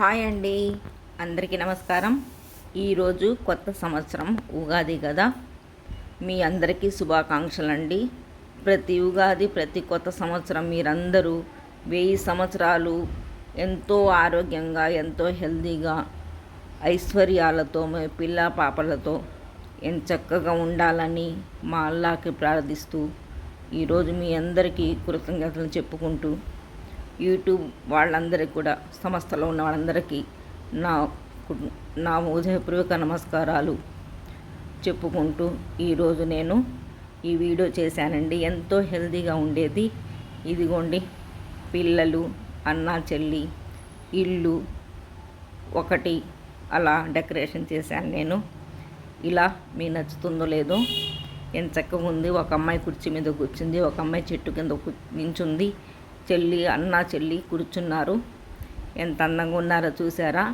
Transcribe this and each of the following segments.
Hi అండి. అందరికీ నమస్కారం. ఈరోజు కొత్త సంవత్సరం ఉగాది కదా. మీ అందరికీ శుభాకాంక్షలు అండి ప్రతి ఉగాది ప్రతి కొత్త సంవత్సరం మీరందరూ వెయ్యి సంవత్సరాలు ఎంతో ఆరోగ్యంగా ఎంతో హెల్దీగా ఐశ్వర్యాలతో మీ పిల్ల పాపలతో ఎంత చక్కగా ఉండాలని మా అల్లాకి ప్రార్థిస్తూ ఈరోజు మీ అందరికీ కృతజ్ఞతలు చెప్పుకుంటూ యూట్యూబ్ వాళ్ళందరికీ కూడా సంస్థలో ఉన్న వాళ్ళందరికీ నా నా ఉదయపూర్వక నమస్కారాలు చెప్పుకుంటూ ఈరోజు నేను ఈ వీడియో చేశానండి. ఎంతో హెల్తీగా ఉండేది. ఇదిగోండి పిల్లలు అన్న చెల్లి ఇల్లు ఒకటి అలా డెకరేషన్ చేశాను నేను. ఇలా మీ నచ్చుతుందో లేదో ఎంత చక్కగా ఉంది. ఒక అమ్మాయి కుర్చీ మీద కూర్చుంది ఒక అమ్మాయి చెట్టు కింద కు- నించుంది. చెల్లి అన్న చెల్లి కూర్చున్నారు. ఎంత అందంగా ఉన్నారో చూసారా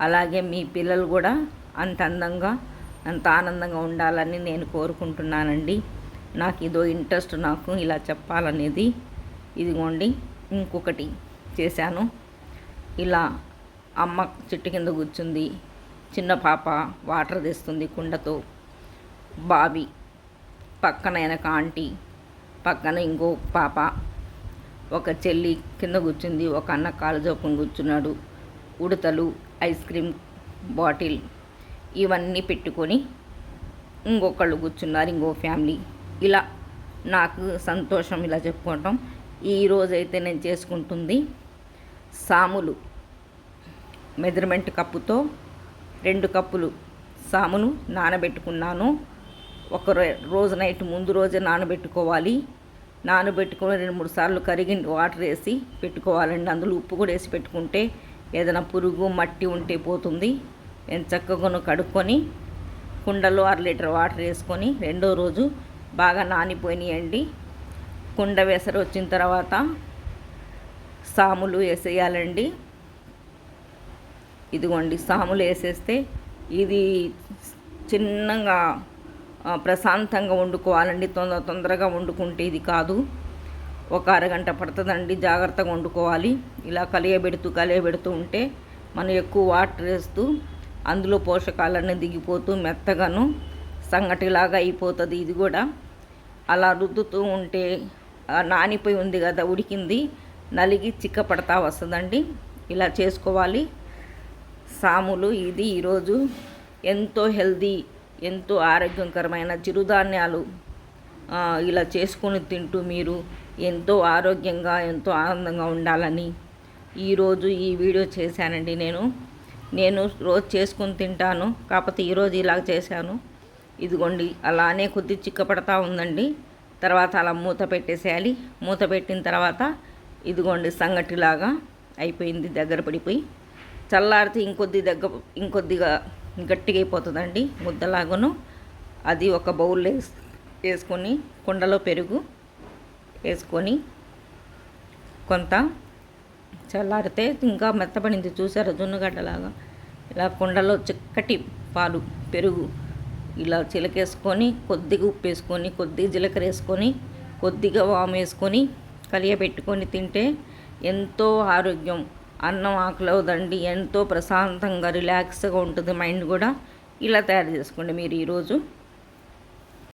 అలాగే మీ పిల్లలు కూడా అంత అందంగా అంత ఆనందంగా ఉండాలని నేను కోరుకుంటున్నానండి. నాకు ఇదో ఇంట్రెస్ట్ నాకు ఇలా చెప్పాలనేది. ఇదిగోండి ఇంకొకటి చేశాను. ఇలా అమ్మ చెట్టు కింద కూర్చుంది. చిన్న పాప వాటర్ తెస్తుంది కుండతో. బావి పక్కన వెనక ఆంటీ పక్కన ఇంకో పాప. ఒక చెల్లి కింద కూర్చుంది ఒక అన్న కాలు జోపుని కూర్చున్నాడు. ఉడతలు ఐస్ క్రీమ్ బాటిల్ ఇవన్నీ పెట్టుకొని ఇంకొకళ్ళు కూర్చున్నారు ఇంకో ఫ్యామిలీ. ఇలా నాకు సంతోషం ఇలా చెప్పుకోవటం. ఈరోజైతే నేను చేసుకుంటుంది సాములు. మెజర్మెంట్ కప్పుతో రెండు కప్పులు సాములు నానబెట్టుకున్నాను. ఒక రోజు నైట్ ముందు రోజే నానబెట్టుకోవాలి. నానబెట్టుకొని రెండు మూడు సార్లు కరిగి వాటర్ వేసి పెట్టుకోవాలండి. అందులో ఉప్పు కూడా వేసి పెట్టుకుంటే ఏదైనా పురుగు మట్టి ఉంటే పోతుంది. నేను చక్కగా కడుక్కొని కుండలో అర లీటర్ వాటర్ వేసుకొని రెండో రోజు బాగా నానిపోయినాయండి. కుండ వేసరి వచ్చిన తర్వాత సాములు వేసేయాలండి. ఇదిగోండి సాములు వేసేస్తే ఇది చిన్నగా ప్రశాంతంగా వండుకోవాలండి. తొందర తొందరగా వండుకుంటే ఇది కాదు. ఒక అరగంట పడుతుందండి జాగ్రత్తగా వండుకోవాలి. ఇలా కలియబెడుతూ కలియబెడుతూ ఉంటే మనం ఎక్కువ వాటర్ వేస్తూ అందులో పోషకాలన్నీ దిగిపోతూ మెత్తగాను సంగటిలాగా అయిపోతుంది ఇది కూడా. అలా రుద్దుతూ ఉంటే నానిపోయి ఉంది కదా ఉడికింది. నలిగి చిక్కపడతా వస్తుందండి. ఇలా చేసుకోవాలి. సాములు ఇది ఈరోజు ఎంతో హెల్దీ ఎంతో ఆరోగ్యకరమైన చిరుధాన్యాలు ఇలా చేసుకొని తింటూ మీరు ఎంతో ఆరోగ్యంగా ఎంతో ఆనందంగా ఉండాలని ఈరోజు ఈ వీడియో చేశానండి నేను. నేను రోజు చేసుకొని తింటాను కాకపోతే ఈరోజు ఇలా చేశాను. ఇదిగోండి అలానే కొద్ది చిక్కపడతా ఉందండి. తర్వాత అలా మూత పెట్టేసేయాలి. మూత పెట్టిన తర్వాత ఇదిగోండి సంగటిలాగా అయిపోయింది దగ్గర పడిపోయి. చల్లారితే ఇంకొద్ది దగ్గర ఇంకొద్దిగా గట్టిగా అయిపోతుందండి ముద్దలాగాను. అది ఒక బౌల్ వేసుకొని కుండలో పెరుగు వేసుకొని కొంత చల్లారితే ఇంకా మెత్తబడింది. చూసారా జున్నుగడ్డలాగా? ఇలా కుండలో చిక్కటి పాలు పెరుగు ఇలా చిలకేసుకొని కొద్దిగా ఉప్పు వేసుకొని కొద్దిగా జీలకర్ర వేసుకొని కొద్దిగా వాము వేసుకొని కలియబెట్టుకొని తింటే ఎంతో ఆరోగ్యం అన్నం ఆకలవుదండి ఎంతో ప్రశాంతంగా రిలాక్స్గా ఉంటుంది. మైండ్ కూడా ఇలా తయారు చేసుకోండి మీరు ఈరోజు.